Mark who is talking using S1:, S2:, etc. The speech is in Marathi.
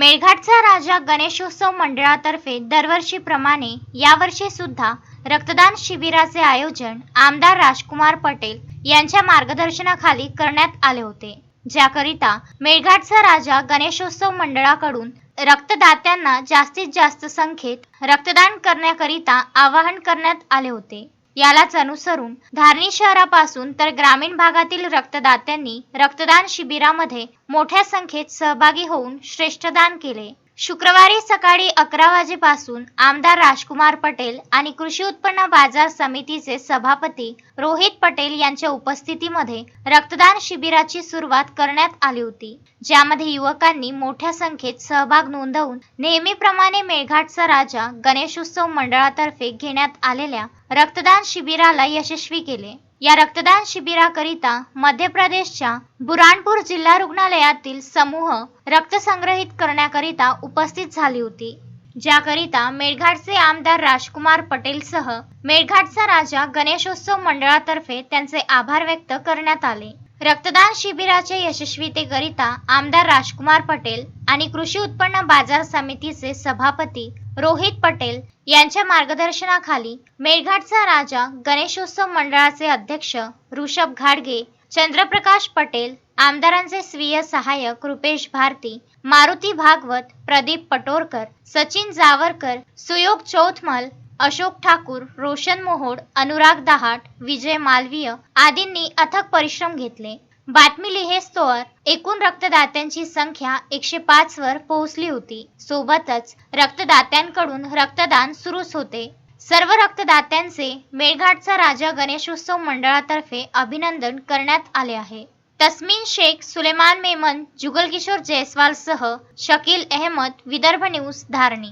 S1: मेळघाटचा राजा गणेशोत्सव मंडळातर्फे दरवर्षीप्रमाणे यावर्षी सुद्धा रक्तदान शिबिराचे आयोजन आमदार राजकुमार पटेल यांच्या मार्गदर्शनाखाली करण्यात आले होते. ज्याकरिता मेळघाटचा राजा गणेशोत्सव मंडळाकडून रक्तदात्यांना जास्तीत जास्त संख्येत रक्तदान करण्याकरिता आवाहन करण्यात आले होते. यालाच अनुसरून धारणी शहरापासून तर ग्रामीण भागातील रक्तदात्यांनी रक्तदान शिबिरामध्ये मोठ्या संख्येत सहभागी होऊन श्रेष्ठदान केले. शुक्रवारी सकाळी अकरा वाजेपासून आमदार राजकुमार पटेल आणि कृषी उत्पन्न बाजार समितीचे सभापती रोहित पटेल यांच्या उपस्थितीमध्ये रक्तदान शिबिराची सुरुवात करण्यात आली होती. ज्यामध्ये युवकांनी मोठ्या संख्येत सहभाग नोंदवून नेहमीप्रमाणे मेळघाटचा राजा गणेशोत्सव मंडळातर्फे घेण्यात आलेल्या रक्तदान शिबिराला यशस्वी केले. या रक्तदान शिबिराकरिता मध्य प्रदेशच्या बुराणपूर जिल्हा रुग्णालयातील समूह रक्त संग्रहित करण्याकरिता उपस्थित झाली होती. ज्याकरिता मेळघाटचे आमदार राजकुमार पटेलसह मेळघाटचा राजा गणेशोत्सव मंडळातर्फे त्यांचे आभार व्यक्त करण्यात आले. रक्तदान शिबिराच्या यशस्वीतेकरिता आमदार राजकुमार पटेल आणि कृषी उत्पन्न बाजार समितीचे सभापती रोहित पटेल यांच्या मार्गदर्शनाखाली मेळघाटचा राजा गणेशोत्सव मंडळाचे अध्यक्ष ऋषभ घाडगे चंद्रप्रकाश पटेल आमदारांचे स्वीय सहाय्यक रुपेश भारती मारुती भागवत प्रदीप पटोरकर सचिन जावरकर सुयोग चौथमल अशोक ठाकूर रोशन मोहोड अनुराग दहाट विजय मालवीय आदींनी अथक परिश्रम घेतले. बातमी लिहेस्तोवर एकूण रक्तदात्यांची संख्या एकशे पाच वर पोहोचली होती. सोबतच रक्तदात्यांकडून रक्तदान सुरूच होते. सर्व रक्तदात्यांचे मेळघाटचा राजा गणेशोत्सव मंडळातर्फे अभिनंदन करण्यात आले आहे. तस्मिन शेख सुलेमान मेमन जुगल किशोर जयस्वाल सह शकील अहमद विदर्भ न्यूज धारणी.